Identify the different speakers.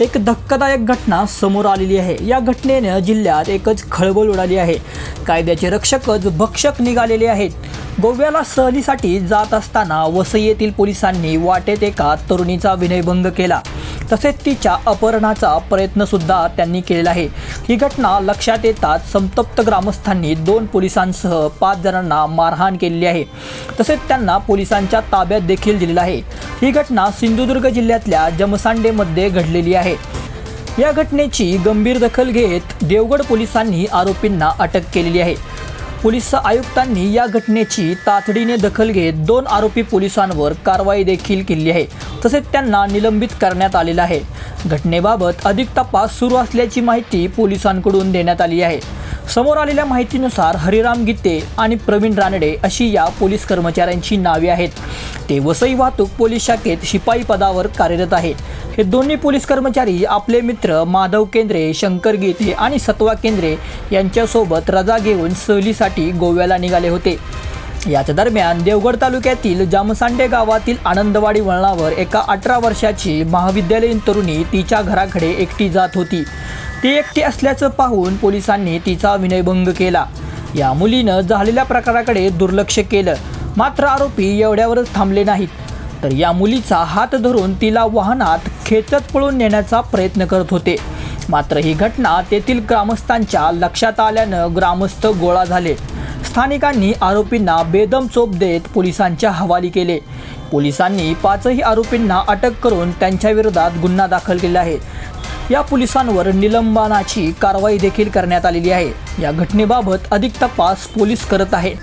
Speaker 1: एक धक्कादायक घटना समोर आलेली आहे. या घटनेनं जिल्ह्यात एकच खळबळ उडाली आहे. कायद्याचे रक्षकच भक्षक निघालेले आहेत. गोव्याला सहलीसाठी जात असताना वसई येथील पोलिसांनी वाटेत एका तरुणीचा विनयभंग केला. तसेच तिच्या अपहरणाचा प्रयत्नसुद्धा त्यांनी केलेला आहे. ही घटना लक्षात येताच संतप्त ग्रामस्थांनी दोन पोलिसांसह पाच जणांना मारहाण केलेली आहे. तसेच त्यांना पोलिसांच्या ताब्यात देखील दिलेलं आहे. ही घटना सिंधुदुर्ग जिल्ह्यातल्या जमसांडेमध्ये घडलेली आहे. या घटनेची गंभीर दखल घेत देवगड पोलिसांनी आरोपींना अटक केलेली आहे. पोलीस आयुक्तांनी या घटनेची तातडीने दखल घेत दोन आरोपी पोलिसांवर कारवाई देखील केली आहे. तसेच त्यांना निलंबित करण्यात आलेलं आहे. घटनेबाबत अधिक तपास सुरू असल्याची माहिती पोलिसांकडून देण्यात आली आहे. समोर आलेल्या माहितीनुसार हरिराम गीते आणि प्रवीण रानडे अशी या पोलीस कर्मचाऱ्यांची नावे आहेत. ते वसई वाहतूक पोलीस शाखेत शिपाई पदावर कार्यरत आहेत. हे दोन्ही पोलीस कर्मचारी आपले मित्र माधव केंद्रे शंकर गीते आणि सत्वा केंद्रे यांच्यासोबत रजा घेऊन सहलीसाठी गोव्याला निघाले होते. याच दरम्यान देवगड तालुक्यातील जामसांडे गावातील आनंदवाडी वळणावर एका अठरा वर्षाची महाविद्यालयीन तरुणी तिच्या घराकडे एकटी जात होती. ती एकटी असल्याचं पाहून पोलिसांनी तिचा विनयभंग केला. या मुलीनं झालेल्या प्रकाराकडे दुर्लक्ष केलं. मात्र आरोपी एवढ्यावरच थांबले नाहीत. तर या मुलीचा हात धरून तिला वाहनात खेचत पळून नेण्याचा प्रयत्न करत होते. मात्र ही घटना तेथील ग्रामस्थांच्या लक्षात आल्यानं ग्रामस्थ गोळा झाले. स्थानिकांनी आरोपींना बेदम चोप देत पोलिसांच्या हवाली केले. पोलिसांनी पाचही आरोपींना अटक करून त्यांच्याविरोधात गुन्हा दाखल केला आहे. या पोलिसांवर निलंबनाची कारवाई देखील करण्यात आलेली आहे. या घटनेबाबत अधिक तपास पोलीस करत आहेत.